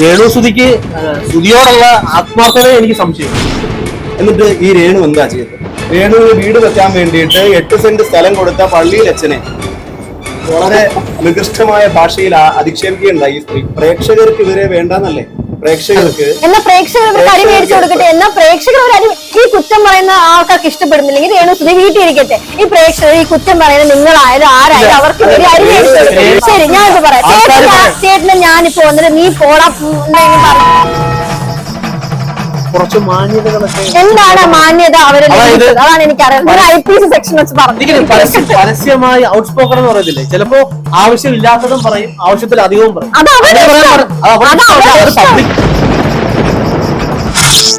രേണു സുതിക്ക് സുതിയോടുള്ള ആത്മാർത്ഥത എനിക്ക് സംശയം. എന്നിട്ട് ഈ രേണു എന്താ ചെയ്തത്? രേണു വീട് വെക്കാൻ വേണ്ടിയിട്ട് എട്ട് സെന്റ് സ്ഥലം കൊടുത്ത പള്ളിയിൽ അച്ഛനെ വളരെ നികൃഷ്ടമായ ഭാഷയിൽ അധിക്ഷേപിക്കുകയുണ്ടായി. സ്ത്രീ. പ്രേക്ഷകർക്ക് ഇവരെ വേണ്ടെന്നല്ലേ? പ്രേക്ഷകർക്ക് എന്നാ പ്രേക്ഷകർ ഒരു അരി മേടിച്ചു കൊടുക്കട്ടെ? എന്നാ പ്രേക്ഷകർ ഒരു അരി ഈ കുറ്റം പറയുന്ന ആൾക്കാർക്ക് ഇഷ്ടപ്പെടുന്നില്ലെങ്കിൽ രേണു സുധി വീട്ടിൽ ഇരിക്കട്ടെ. ഈ പ്രേക്ഷകർ ഈ കുറ്റം പറയുന്ന നിങ്ങളായാലും ആരായാലും അവർക്ക് ഒരു അരി മേടിച്ചു കൊടുക്കട്ടെ. ശരി ഞാനിപ്പോ പറയാം. ചേട്ടൻ ഞാൻ- ചേട്ടന് ഞാനിപ്പോ വന്നിട്ട് നീ പോടാ പറഞ്ഞു കുറച്ച് മാന്യതകളൊക്കെ എന്താണ് മാന്യത അവരെ അതായത് ലംഘിച്ചത്? അതാണ് എനിക്കറിയാം. ഐ പി സി സെക്ഷൻ വെച്ച് ഇതിങ്ങനെ പറഞ്ഞു പരസ്യ- പരസ്യമായി ഔട്ട് സ്പോക്കൺ എന്ന് പറയത്തില്ലേ ചിലപ്പോ ആവശ്യമില്ലാത്തതും പറയും ആവശ്യത്തിലധികവും പറയും. അത് അവരുടെ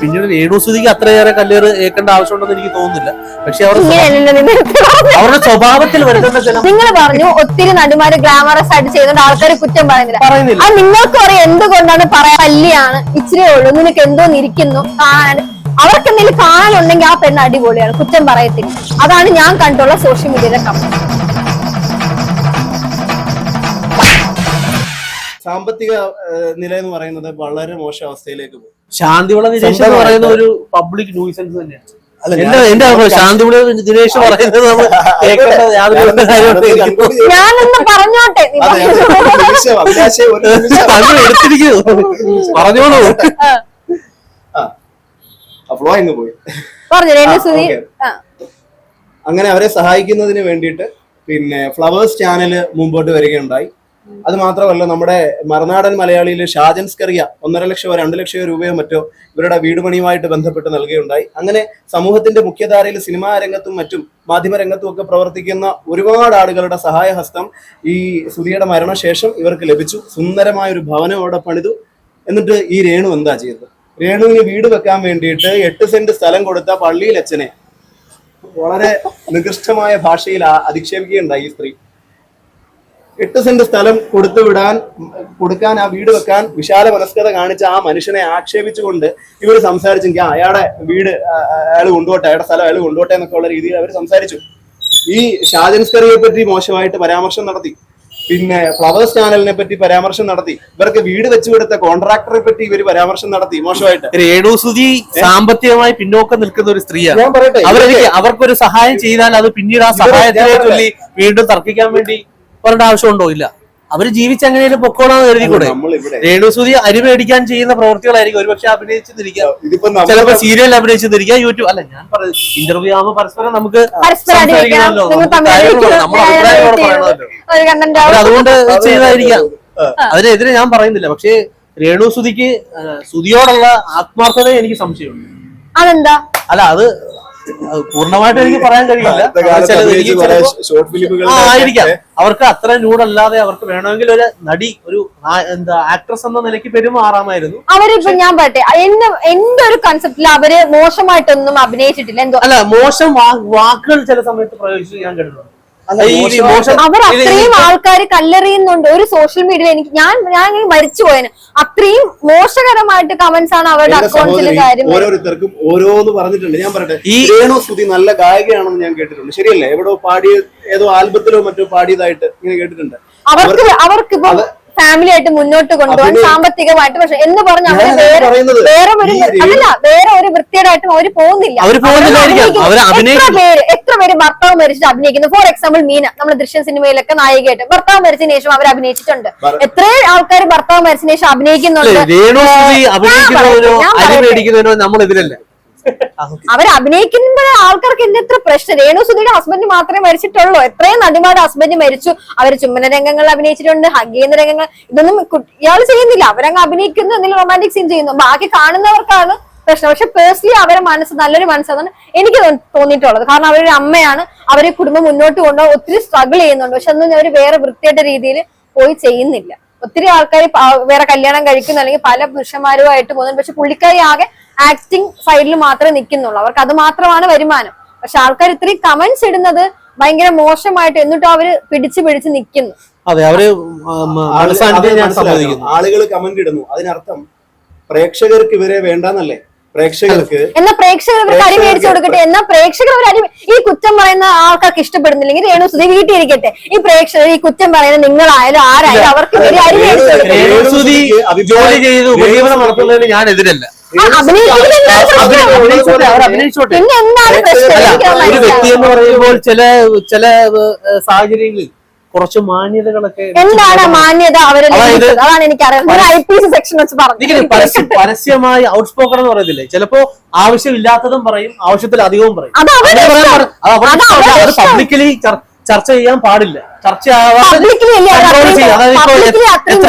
പിന്നീട് വേണുസുതിക്ക് അത്രയേറെ കല്ലേറ് ഏക്കേണ്ട ആവശ്യമുണ്ടെന്ന് എനിക്ക് തോന്നുന്നില്ല. പക്ഷെ പറഞ്ഞത്. അവരുടെ സ്വഭാവത്തിൽ വരുന്ന ചില നിങ്ങൾ പറഞ്ഞു ഒത്തിരി നടിമാര് ഗ്ലാമറസ് ആയിട്ട് ചെയ്യുന്നുണ്ട് ആൾക്കാർ കുറ്റം പറയുന്നില്ല. പറയുന്നില്ല. അത് നിങ്ങൾക്ക് പറയാം എന്തുകൊണ്ടാണ് പറയാൻ പല്ലിയാണ്. ഇച്ചിരി ഉള്ളൂ നിനക്ക് എന്തോ ഇരിക്കുന്നു കാണാൻ. അവർക്ക് എന്തെങ്കിലും കാണാനുണ്ടെങ്കിൽ ആ പെണ്ണ് അടിപൊളിയാണ് കുറ്റം പറയത്തില്ല. അതാണ് ഞാൻ കണ്ടുള്ള സോഷ്യൽ മീഡിയയിലെ കമ്പനി സാമ്പത്തിക നില എന്ന് പറയുന്നത് വളരെ മോശം അവസ്ഥയിലേക്ക് പോകും. ശാന്തിവിള ദിനേശ് എന്ന് പറയുന്ന ഒരു പബ്ലിക് ന്യൂസൻസ് തന്നെയാണ്. അല്ല, എന്റെ ഞാൻ- എന്റെ ശാന്തിവിള ദിനേശ് പറയുന്നത് നമ്മൾ കേൾക്കേണ്ട യാതൊരു കാര്യമായിട്ട് ഞാനൊന്ന് പറഞ്ഞോട്ടെ? നീ അതെ, അതെ. പറഞ്ഞു. എടുത്തിരിക്കുന്നു. പറഞ്ഞോളൂ. പോയി. അങ്ങനെ അവരെ സഹായിക്കുന്നതിന് വേണ്ടിയിട്ട് പിന്നെ ഫ്ലവേഴ്സ് ചാനൽ മുമ്പോട്ട് വരികയുണ്ടായി. അത് മാത്രമല്ല നമ്മുടെ മറുനാടൻ മലയാളിയിൽ ഷാജൻ സ്കറിയ ഒന്നര ലക്ഷമോ രണ്ട് ലക്ഷമോ രൂപയോ മറ്റോ ഇവരുടെ വീട് പണിയുമായിട്ട് ബന്ധപ്പെട്ട് നൽകുകയുണ്ടായി. അങ്ങനെ സമൂഹത്തിന്റെ മുഖ്യധാരയിൽ സിനിമാ രംഗത്തും മറ്റും മാധ്യമ രംഗത്തും ഒക്കെ പ്രവർത്തിക്കുന്ന ഒരുപാട് ആളുകളുടെ സഹായഹസ്തം ഈ സുധിയുടെ മരണശേഷം ഇവർക്ക് ലഭിച്ചു. സുന്ദരമായ ഒരു ഭവനം അവിടെ പണിതു. എന്നിട്ട് ഈ രേണു എന്താ ചെയ്തത്? രേണുവിന് വീട് വെക്കാൻ വേണ്ടിയിട്ട് എട്ട് സെന്റ് സ്ഥലം കൊടുത്ത പള്ളിയിൽ അച്ഛനെ വളരെ നികൃഷ്ടമായ ഭാഷയിൽ അധിക്ഷേപിക്കുകയുണ്ടായി ഈ സ്ത്രീ. എട്ട് സെന്റ് സ്ഥലം കൊടുത്തു വിടാൻ കൊടുക്കാൻ ആ വീട് വെക്കാൻ വിശാല മനസ്കത കാണിച്ച ആ മനുഷ്യനെ ആക്ഷേപിച്ചുകൊണ്ട് ഇവർ സംസാരിച്ചെങ്കിൽ അയാളെ വീട് അയാൾ കൊണ്ടുപോട്ടെ അയാളുടെ സ്ഥലം അയാൾ കൊണ്ടുപോട്ടെ എന്നൊക്കെ ഉള്ള രീതിയിൽ അവർ സംസാരിച്ചു. ഈ ഷാജൻസ്കറിയെ പറ്റി മോശമായിട്ട് പരാമർശം നടത്തി. പിന്നെ ഫ്ലവേഴ്സ് ചാനലിനെ പറ്റി പരാമർശം നടത്തി. ഇവർക്ക് വീട് വെച്ചു കൊടുത്ത കോൺട്രാക്ടറെ പറ്റി ഇവർ പരാമർശം നടത്തി. മോശമായിട്ട്. രേണുസുതി സാമ്പത്തികമായി പിന്നോക്കം നിൽക്കുന്ന ഒരു സ്ത്രീയാണ്. ഞാൻ പറയട്ടെ. അവർക്ക് അവർക്കൊരു സഹായം ചെയ്താൽ അത് പിന്നീട് ആ സഹായത്തെ ചൊല്ലി വീണ്ടും തർക്കിക്കാൻ വേണ്ടി പറയേണ്ട ആവശ്യമുണ്ടോ? ഇല്ല. അവർ ജീവിച്ചെങ്ങനെയും പൊക്കോളാന്ന് കരുതിക്കൂടെ രേണുസുതി അരി മേടിക്കാൻ ചെയ്യുന്ന പ്രവർത്തികളായിരിക്കും ഒരുപക്ഷെ അഭിനയിച്ചിരിക്കാം. ചിലപ്പോ നമ്മൾ സീരിയൽ അഭിനയിച്ചിരിക്കാം യൂട്യൂബ് അല്ല ഞാൻ പറയുന്നത് ഇന്റർവ്യൂ ആകുമ്പോൾ പരസ്പരം നമുക്ക് സംസാരിക്കണമല്ലോ. പറയണമല്ലോ കണ്ടന്റ് അതുകൊണ്ട് ചെയ്തായിരിക്കാം. അതിനെതിരെ ഞാൻ പറയുന്നില്ല. പക്ഷേ രേണു സുതിക്ക് സുതിയോടുള്ള ആത്മാർത്ഥത എനിക്ക് സംശയമുണ്ട്. അതെന്താ? അല്ല അത് പൂർണമായിട്ട് എനിക്ക് പറയാൻ കഴിയില്ല. ആയിരിക്കാം. അവർക്ക് അത്ര ന്യൂഡല്ലാതെ അവർക്ക് വേണമെങ്കിൽ ഒരു നടി ഒരു എന്താ ആക്ട്രസ് എന്ന നിലയ്ക്ക് പെരുമാറാമായിരുന്നു. അവരിപ്പോ ഞാൻ പറട്ടെ എന്റെ എന്റെ ഒരു കൺസെപ്റ്റിൽ അവർ മോശമായിട്ടൊന്നും അഭിനയിച്ചിട്ടില്ല. എന്തോ അല്ല മോശം വാക്കുകൾ ചില സമയത്ത് പ്രയോഗിച്ചു ഞാൻ കേട്ടിട്ടുണ്ട്. അവർ അത്രയും ആൾക്കാർ കല്ലെറിയുന്നുണ്ട്. ഒരു സോഷ്യൽ മീഡിയയിൽ എനിക്ക് ഞാൻ ഞാൻ മരിച്ചു പോയത് അത്രയും മോശകരമായിട്ട് കമന്റ്സ് ആണ് അവരുടെ അക്കൗണ്ടിലെ കാര്യം ഓരോരുത്തർക്കും ഓരോന്ന് പറഞ്ഞിട്ടുണ്ട്. ഞാൻ പറയട്ടെ ഈ- രേണു സ്തുതി നല്ല ഗായികയാണെന്ന് ഞാൻ കേട്ടിട്ടുണ്ട്. ശരിയല്ലേ? എവിടോ പാടിയ ഏതോ ആൽബത്തിലോ മറ്റോ പാടിയതായിട്ട് ഇങ്ങനെ കേട്ടിട്ടുണ്ട്. അവർക്ക് അവർക്ക് ഇപ്പൊ ഫാമിലി ആയിട്ട് മുന്നോട്ട് കൊണ്ടുപോകാൻ സാമ്പത്തികമായിട്ട് പക്ഷെ എന്ന് പറഞ്ഞ അവർ വേറെ വേറെ ഒരു അതല്ല വേറെ ഒരു വൃത്തിയേടായിട്ടും അവർ പോകുന്നില്ല. എത്ര പേര് പേര് ഭർത്താവ് മരിച്ചിട്ട് അഭിനയിക്കുന്നു. ഫോർ എക്സാമ്പിൾ മീന നമ്മൾ ദൃശ്യം സിനിമയിലൊക്കെ നായികയായിട്ട്. ഭർത്താവ് മരിച്ചതിന് ശേഷം അവർ അഭിനയിച്ചിട്ടുണ്ട്. എത്രയും എത്ര ആൾക്കാർ ഭർത്താവ് മരിച്ചതിന് ശേഷം അഭിനയിക്കുന്നുണ്ട്. അവർ അഭിനയിക്കുമ്പോൾ ആൾക്കാർക്ക് എന്നെത്ര എത്ര പ്രശ്നം. രേണു സുധിയുടെ ഹസ്ബൻഡ് മാത്രമേ മരിച്ചിട്ടുള്ളൂ. എത്രയും നടിമാരുടെ ഹസ്ബൻഡ് മരിച്ചു. അവർ ചുമ്മന രംഗങ്ങൾ അഭിനയിച്ചിട്ടുണ്ട് ഹഗ് ചെയ്യുന്ന രംഗങ്ങൾ. ഇതൊന്നും ഇയാൾ ചെയ്യുന്നില്ല. അവരങ്ങ് അഭിനയിക്കുന്നു എന്തെങ്കിലും റൊമാന്റിക് സീൻ ചെയ്യുന്നു. ബാക്കി കാണുന്നവർക്കാണ് പ്രശ്നം. പക്ഷെ പേഴ്സണലി അവരെ മനസ്സ് നല്ലൊരു മനസ്സാണ് എനിക്ക് തോന്നിയിട്ടുള്ളത്. കാരണം അവരൊരു അമ്മയാണ്. അവരെ കുടുംബം മുന്നോട്ട് കൊണ്ടുപോകാൻ ഒത്തിരി സ്ട്രഗിൾ ചെയ്യുന്നുണ്ട്. പക്ഷെ അതൊന്നും അവർ വേറെ വൃത്തിയായിട്ട രീതിയിൽ പോയി ചെയ്യുന്നില്ല. ഒത്തിരി ആൾക്കാർ വേറെ കല്യാണം കഴിക്കുന്നു. അല്ലെങ്കിൽ പല പുരുഷന്മാരുമായിട്ട് പോകുന്നുണ്ട്. പക്ഷെ പുള്ളിക്കാരി ആകെ ആക്ടിങ് സൈഡിൽ മാത്രമേ നിൽക്കുന്നുള്ളൂ. അവർക്ക് അത് മാത്രമാണ് വരുമാനം. പക്ഷെ ആൾക്കാർ ഇത്രയും കമന്റ്സ് ഇടുന്നത് ഭയങ്കര മോശമായിട്ട് എന്നിട്ടും അവർ പിടിച്ചു പിടിച്ച് നിൽക്കുന്നു. അതെ അവർ. ആളുകൾ കമന്റ് ഇടുന്നു. അതിനർത്ഥം പ്രേക്ഷകർക്ക് ഇവരെ വേണ്ടെന്നല്ലേ? പ്രേക്ഷകർക്ക് എന്നാ പ്രേക്ഷകർ ഇവർക്ക് അരി മേടിച്ചു കൊടുക്കട്ടെ? എന്നാ പ്രേക്ഷകർ ഒരു ഈ കുറ്റം പറയുന്ന ആൾക്കാർക്ക് ഇഷ്ടപ്പെടുന്നില്ലെങ്കിൽ രേണു സുധി വീട്ടിൽ ഇരിക്കട്ടെ ഈ പ്രേക്ഷകർ ഈ കുറ്റം പറയുന്ന നിങ്ങളായാലും ആരായാലും അവർക്ക് മേടിച്ചു കൊടുക്കട്ടെ. ജോലി ചെയ്ത് ഉപജീവനം നടത്തുന്നതിന് ഞാൻ എതിരല്ല. പിന്നെ എന്താണ് പ്രശ്നം? ഒരു വ്യക്തി എന്ന് പറയുമ്പോൾ ചില ചില സാഹചര്യങ്ങളിൽ കുറച്ച് മാന്യതകളൊക്കെ എന്താണ് മാന്യത? അവർ? അതാണ് എനിക്കറിയാം. പരസ്യമായി ഔട്ട് സ്പോക്കൺ എന്ന് പറയത്തില്ലേ? ചിലപ്പോ ആവശ്യമില്ലാത്തതും പറയും ആവശ്യത്തിൽ അധികവും പറയും. അത്. പബ്ലിക്കലി ചർച്ച ചെയ്യാൻ പാടില്ല. ചർച്ച ആവാതെ Publicly അല്ലേ അവർ control അത്രയും- ചെയ്യാം. അതായത് ഇപ്പോ publicly അത്രയും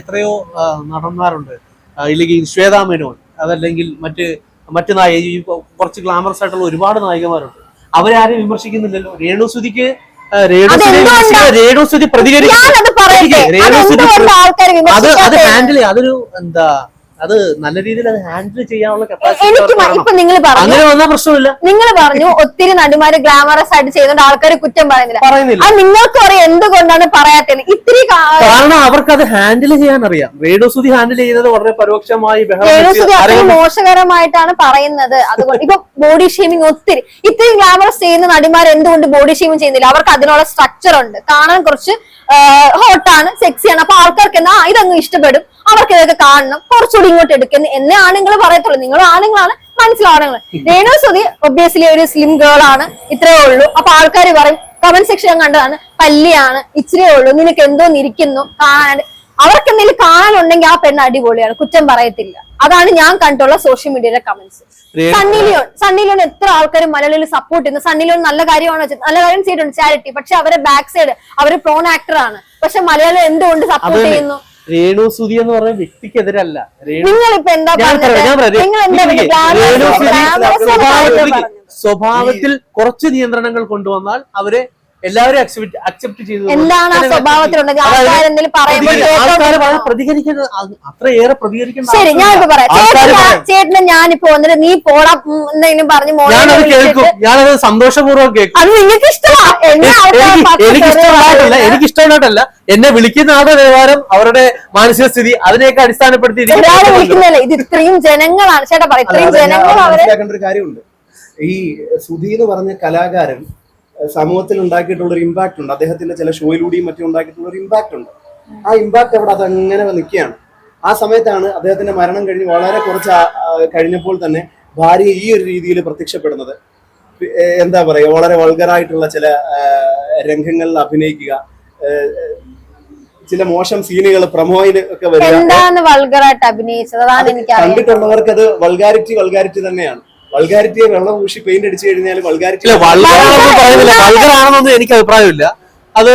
എത്രയോ നടന്മാരുണ്ട്. ഇല്ലെങ്കിൽ ശ്വേതാ മേനോൻ അതല്ലെങ്കിൽ മറ്റ് മറ്റു നായ കുറച്ച് ഗ്ലാമറസ് ആയിട്ടുള്ള ഒരുപാട് നായികമാരുണ്ട്. അവരാരും വിമർശിക്കുന്നില്ലല്ലോ. രേണുസുതിക്ക് രേണുസുതി പ്രതികരിക്കും അത് അത് ഹാൻഡിൽ അതൊരു എന്താ അത് നല്ല രീതിയിൽ അത് ഹാൻഡിൽ ചെയ്യാനുള്ള കപ്പാസിറ്റി എനിക്ക് മ- ഇപ്പൊ നിങ്ങൾ പറഞ്ഞു. അങ്ങനെ വന്നാൽ പ്രശ്നമില്ല. നിങ്ങൾ പറഞ്ഞു ഒത്തിരി നടിമാര് ഗ്ലാമറസ് ആയിട്ട് ചെയ്യുന്നുണ്ട് ആൾക്കാർ കുറ്റം പറയുന്നില്ല. പറയുന്നില്ല. അത് നിങ്ങൾക്ക് അറിയാം എന്തുകൊണ്ടാണ് പറയാത്തത് ഇത്തിരി കാ- കാരണം അവർക്ക് അത് ഹാൻഡിൽ ചെയ്യാൻ അറിയാം രേണുസുതി ഹാൻഡിൽ ചെയ്യുന്നത് വളരെ പരോക്ഷമായി ബഹളം വെച്ച് രേണുസുതി അത്രയും ആരെയും- മോശകരമായിട്ടാണ് പറയുന്നത്. അതുകൊണ്ട് ഇപ്പൊ ബോഡി ഷേമിങ് ഒത്തിരി ഇത്രയും ഗ്ലാമറസ് ചെയ്യുന്ന നടിമാർ എന്തുകൊണ്ട് ബോഡി ഷേമിങ് ചെയ്യുന്നില്ല? അവർക്ക് അതിനുള്ള സ്ട്രക്ചർ ഉണ്ട്. കാണാൻ കുറച്ച് ഹോട്ടാണ് സെക്സിയാണ് അപ്പൊ ആൾക്കാർക്ക് എന്നാ ഇതങ്ങ് ഇഷ്ടപ്പെടും. അവർക്ക് ഇതൊക്കെ കാണണം. കുറച്ചുകൂടി ഇങ്ങോട്ട് എടുക്കുന്ന എന്നെ ആണുങ്ങൾ പറയത്തുള്ളൂ. നിങ്ങൾ ആണുങ്ങളാണ് മനസ്സിലാണുങ്ങൾ രേണുസുതി ഒബ്വിയസ്ലി ഒരു സ്ലിം ഗേൾ ആണ്. ഇത്രേ ഉള്ളൂ. അപ്പൊ ആൾക്കാർ പറയും കമന്റ് സെക്ഷൻ കണ്ടതാണ് പല്ലിയാണ്. ഇച്ചിരിയേ ഉള്ളൂ. നിനക്ക് എന്തോന്നിരിക്കുന്നു കാണാൻ. അവർക്ക് എന്തെങ്കിലും കാണാനുണ്ടെങ്കിൽ ആ പെണ്ണ് അടിപൊളിയാണ്. കുറ്റം പറയത്തില്ല. അതാണ് ഞാൻ കണ്ടുള്ള സോഷ്യൽ മീഡിയയുടെ comments Sunny Leone Sunny Leone എത്ര ആൾക്കാർ മലയാളിയിൽ സപ്പോർട്ട് ചെയ്യുന്നു? സണ്ണി ലിയോൺ നല്ല കാര്യമാണ് നല്ല കാര്യം ചെയ്തിട്ടുണ്ട് ചാരിറ്റി പക്ഷെ അവരെ ബാക്ക് സൈഡ് അവർ പ്രോൺ ആക്ടർ ആണ്. പക്ഷെ മലയാളം എന്തുകൊണ്ട് സപ്പോർട്ട് ചെയ്യുന്നു? രേണു സുതി എന്ന് പറയുന്ന വ്യക്തിക്കെതിരല്ല. നിങ്ങൾ ഇപ്പൊ എന്താ. സ്വഭാവത്തിൽ കുറച്ച് നിയന്ത്രണങ്ങൾ കൊണ്ടുവന്നാൽ അവരെ എല്ലാവരും അക്സെപ്റ്റ് ചെയ്തു എന്താണ് ആ സ്വഭാവത്തിലുണ്ടെങ്കിൽ ആൾക്കാർ എന്തെങ്കിലും പറയുമ്പോൾ പ്രതികരിക്കുന്നത് അത്രയേറെ പ്രതികരിക്കുന്നത് ശരി ഞാൻ ഇപ്പൊ പറയാം. ചേട്ടന് പറയും. ഞാനിപ്പോ വന്നിട്ട് നീ പോടാ പറഞ്ഞു എന്തെങ്കിലും പറഞ്ഞ് മോനെ ഞാനത് കേൾക്കും. ഞാനത് സന്തോഷപൂർവം കേൾക്കും. അത് നിങ്ങൾക്ക് ഇഷ്ടമാ എന്നെ എനിക്ക് ഇഷ്ടമായിട്ടല്ല എന്നെ വിളിക്കുന്ന ആളുടെ നിലവാരം അവരുടെ മാനസിക സ്ഥിതി അതിനെയൊക്കെ അടിസ്ഥാനപ്പെടുത്തി ഒരാളെ ഇത് ഇത്രയും ജനങ്ങളാണ്. ചേട്ടാ പറ ഇത്രയും ജനങ്ങൾ അവരെ ഒരു കാര്യമുണ്ട്. ഈ സുധി എന്ന് പറഞ്ഞ കലാകാരൻ സമൂഹത്തിൽ ഉണ്ടാക്കിയിട്ടുള്ള ഒരു ഇമ്പാക്ട് ഉണ്ട്. അദ്ദേഹത്തിന്റെ ചില ഷോയിലൂടെയും മറ്റും ഉണ്ടാക്കിയിട്ടുള്ള ഒരു ഇമ്പാക്ട് ഉണ്ട്. ആ ഇമ്പാക്ട് അവിടെ അതങ്ങനെ നിൽക്കുകയാണ്. ആ സമയത്താണ് അദ്ദേഹത്തിന്റെ മരണം കഴിഞ്ഞ് വളരെ കുറച്ച് കഴിഞ്ഞപ്പോൾ തന്നെ ഭാര്യ ഈ ഒരു രീതിയിൽ പ്രത്യക്ഷപ്പെടുന്നത്. എന്താ പറയുക വളരെ വൾഗറായിട്ടുള്ള ചില രംഗങ്ങളിൽ അഭിനയിക്കുക ചില മോശം സീനുകൾ പ്രമോയിൽ ഒക്കെ വരിക. കണ്ടിട്ടുള്ളവർക്ക് അത് വൾഗാരിറ്റി വൾഗാരിറ്റി തന്നെയാണ്. വൾഗാരിറ്റിയെ വെള്ളം പൂശി പെയിന്റ് അടിച്ചു കഴിഞ്ഞാൽ വൾഗാരിറ്റി ഇല്ല പറയുന്നില്ല. വൾഗറാണെന്നൊന്നും എനിക്ക് അഭിപ്രായമില്ല. അത്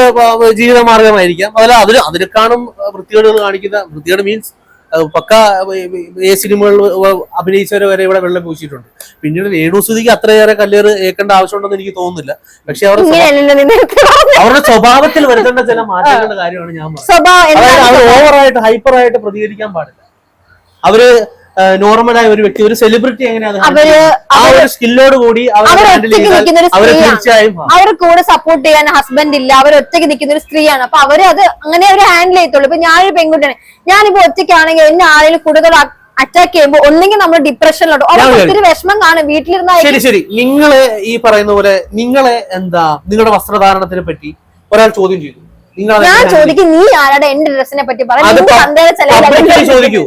ജീവിത മാർഗമായിരിക്കാം അതല്ല അതിന് അതിനെക്കാളും വൃത്തികേടുകൾ കാണിക്കുന്ന വൃത്തികേട് മീൻസ് പക്ക ഏ സിനിമകളിൽ അഭിനയിച്ചവരെ വരെ ഇവിടെ വെള്ളം പൂശിയിട്ടുണ്ട്. പിന്നീട് രേണുസുതിക്ക് അത്രയേറെ കല്ലേറ് ഏക്കേണ്ട ആവശ്യമുണ്ടെന്ന് എനിക്ക് തോന്നുന്നില്ല. പക്ഷെ അവരുടെ അവരുടെ സ്വഭാവത്തിൽ വരുത്തേണ്ട ചില മാറ്റങ്ങളുടെ കാര്യമാണ് ഞാൻ പറഞ്ഞത്. ഓവറായിട്ട് ഹൈപ്പറായിട്ട് പ്രതികരിക്കാൻ പാടില്ല. അവർ നോർമലായ ഒരു വ്യക്തി ഒരു സെലിബ്രിറ്റി എങ്ങനെയാണ് ആ ഒരു സ്കില്ലോട് കൂടി അവർ തീർച്ചയായും അവർ കൂടെ സപ്പോർട്ട് ചെയ്യാൻ ഹസ്ബൻഡ് ഇല്ല അവർ ഒറ്റയ്ക്ക് നിൽക്കുന്ന ഒരു സ്ത്രീയാണ്. അപ്പൊ അവർ അത് അങ്ങനെ അവർ ഹാൻഡിൽ ചെയ്യത്തുള്ളൂ. ഇപ്പൊ ഞാനൊരു പെൺകുട്ടിയാണ്. ഞാനിപ്പോ ഒറ്റയ്ക്കാണെങ്കിൽ എന്നെ ആരെങ്കിലും കൂടുതൽ അറ്റാക്ക് ചെയ്യുമ്പോൾ ഒന്നെങ്കിൽ നമ്മൾ ഡിപ്രഷനിലോട്ട് ഒരു ഒത്തിരി വിഷമം കാണും. വീട്ടിലിരുന്ന ശരി ശരി. നിങ്ങൾ ഈ പറയുന്ന പോലെ നിങ്ങളെ എന്താ നിങ്ങളുടെ വസ്ത്രധാരണത്തിനെ പറ്റി ഒരാൾ ചോദ്യം ചെയ്തു. ഞാൻ ചോദിക്കും നീ ആരുടെ? എന്റെ ഡ്രസ്സിനെ പറ്റി പറയാം അത് നിന്റെ പ- തന്തയുടെ ചെലവിൽ publicly അല്ലെങ്കിൽ ചോദിക്കൂ.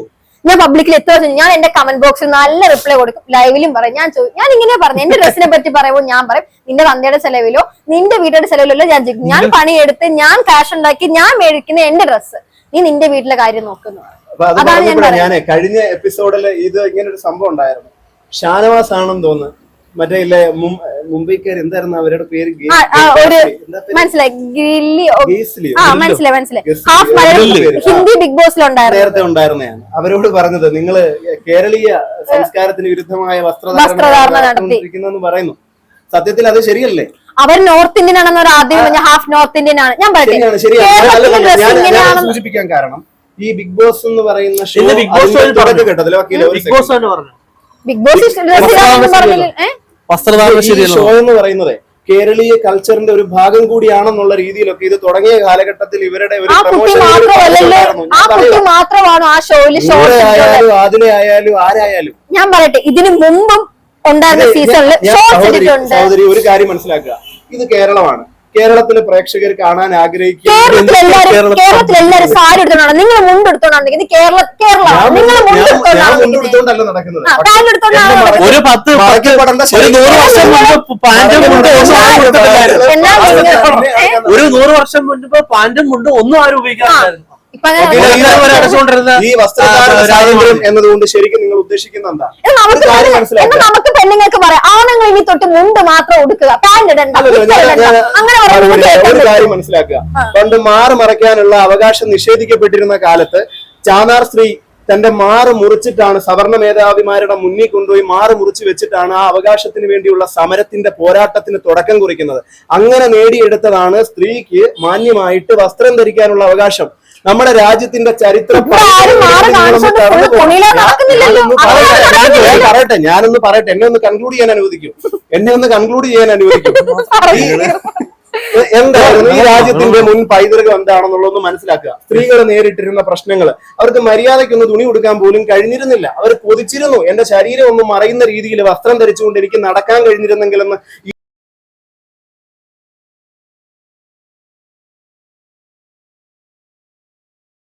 ഞാൻ പബ്ലിക്കിൽ എത്ര ഞാൻ എന്റെ കമന്റ് ബോക്സിൽ നല്ല റിപ്ലൈ കൊടുക്കും. ലൈവിലും പറയും. ഞാൻ ചോദിക്കും ഞാൻ ഇങ്ങനെ പറഞ്ഞു. എന്റെ ഡ്രസ്സിനെ പറ്റി പറയുമ്പോൾ ഞാൻ പറയും നിന്റെ തന്തയുടെ ചെലവിലോ നിന്റെ വീട്ടിലെ ചെലവിലോ ഞാൻ ചോദിക്കും. ഞാൻ പണിയെടുത്ത് ഞാൻ കാശ് ഉണ്ടാക്കി ഞാൻ മേടിക്കുന്ന എന്റെ ഡ്രസ്സ് നീ നിന്റെ വീട്ടിലെ കാര്യം നോക്കുന്നു. അതാണ് ഞാൻ കഴിഞ്ഞ എപ്പിസോഡിൽ ഇത് ഇങ്ങനെ ഒരു സംഭവം ഉണ്ടായിരുന്നു. ഷാനവാസ് ആണെന്ന് തോന്നുന്നു. മറ്റേ ഇല്ലേ മുംബൈക്കാർ എന്തായിരുന്നു അവരുടെ പേര്? മനസ്സിലായി? മനസ്സിലായി മനസ്സിലായി. ഹാഫ് മലയാളം ഹിന്ദി ബിഗ് ബോസിലുണ്ടായിരുന്നു. നേരത്തെ ഉണ്ടായിരുന്നതാണ്. അവരോട് പറഞ്ഞത് നിങ്ങൾ കേരളീയ സംസ്കാരത്തിന് വിരുദ്ധമായ വസ്ത്രധാരണം. പറയുന്നു. സത്യത്തിൽ അത് ശരിയല്ലേ? അവർ നോർത്ത് ഇന്ത്യൻ ആണെന്ന് ഒരു ആദ്യം പറഞ്ഞ ഹാഫ് നോർത്ത് ഇന്ത്യൻ ആണ് ഞാൻ പറയട്ടെ സൂചിപ്പിക്കാൻ കാരണം ഈ ബിഗ് ബോസ് എന്ന് പറയുന്ന show Bigg Boss Bigg Boss Bigg Boss വസ്ത്രധാരണം ശരിയല്ല ഷോ എന്ന് പറയുന്നത് കേരളീയ കൾച്ചറിന്റെ ഒരു ഭാഗം കൂടിയാണെന്നുള്ള രീതിയിലൊക്കെ ഇത് തുടങ്ങിയ കാലഘട്ടത്തിൽ ഇവരുടെ ഒരു ആയാലും ആദിലെ ആയാലും ആരായാലും. ഞാൻ പറയട്ടെ ഇതിനു മുമ്പും ഉണ്ടായിരുന്ന സീസണിൽ ഒരു കാര്യം മനസ്സിലാക്കുക. ഇത് കേരളമാണ്. കേരളത്തിലെ പ്രേക്ഷകർ കാണാൻ ആഗ്രഹിക്കുന്ന കേരളത്തിൽ സാരി എടുത്തോണ്ടാണ് നിങ്ങൾ ഇത് കേരള കേരളമാണ് നിങ്ങൾ നടക്കുന്നത്. ഒരു പത്ത് ഒരു നൂറ് വർഷം മുമ്പ് പാന്റും മുണ്ടും ഒന്നും ആരും. ഒരു നൂറ് വർഷം മുൻപ് പാൻഡും മുണ്ടും ഒന്നും ആരും ഉപയോഗിക്കാറില്ലായിരുന്നു. ഈ എന്നതുകൊണ്ട് ശരിക്കും നിങ്ങൾ ഉദ്ദേശിക്കുന്ന എന്താ? നമുക്ക് പെണ്ണുങ്ങൾക്ക് പറയാം. ആണുങ്ങൾ ഇനി തൊട്ട് മുണ്ട് മാത്രം ഉടുക്കുക. പാന്റ് ഇടണ്ട. അങ്ങനെ. കാര്യം മനസ്സിലാക്കുക. പണ്ട് മാറ് മറയ്ക്കാനുള്ള അവകാശം നിഷേധിക്കപ്പെട്ടിരുന്ന കാലത്ത് ചാനാർ സ്ത്രീ തന്റെ മാറ് മുറിച്ചിട്ടാണ് സവർണ മേധാവിമാരുടെ മുന്നിൽ കൊണ്ടുപോയി മാറ് മുറിച്ച് വെച്ചിട്ടാണ് ആ അവകാശത്തിന് വേണ്ടിയുള്ള സമരത്തിന്റെ പോരാട്ടത്തിന് തുടക്കം കുറിക്കുന്നത്. അങ്ങനെ നേടിയെടുത്തതാണ് സ്ത്രീക്ക് മാന്യമായിട്ട് വസ്ത്രം ധരിക്കാനുള്ള അവകാശം. നമ്മുടെ രാജ്യത്തിന്റെ ചരിത്രം പറയട്ടെ, ഞാൻ- ഞാൻ പറയട്ടെ ഞാനൊന്ന് പറയട്ടെ എന്നെ ഒന്ന് കൺക്ലൂഡ് ചെയ്യാൻ അനുവദിക്കും. എന്നെ ഒന്ന് കൺക്ലൂഡ് ചെയ്യാൻ അനുവദിക്കും. എന്തായിരുന്നു? ഈ രാജ്യത്തിന്റെ മുൻ പൈതൃകം എന്താണെന്നുള്ളതൊന്ന് മനസ്സിലാക്കുക. സ്ത്രീകൾ നേരിട്ടിരുന്ന പ്രശ്നങ്ങൾ അവർക്ക് മര്യാദയ്ക്കൊന്ന് തുണി കൊടുക്കാൻ പോലും കഴിഞ്ഞിരുന്നില്ല. അവർ കൊതിച്ചിരുന്നു. എന്റെ ശരീരം ഒന്നും മറയുന്ന രീതിയിൽ വസ്ത്രം ധരിച്ചുകൊണ്ട് എനിക്ക് നടക്കാൻ കഴിഞ്ഞിരുന്നെങ്കിലെന്ന്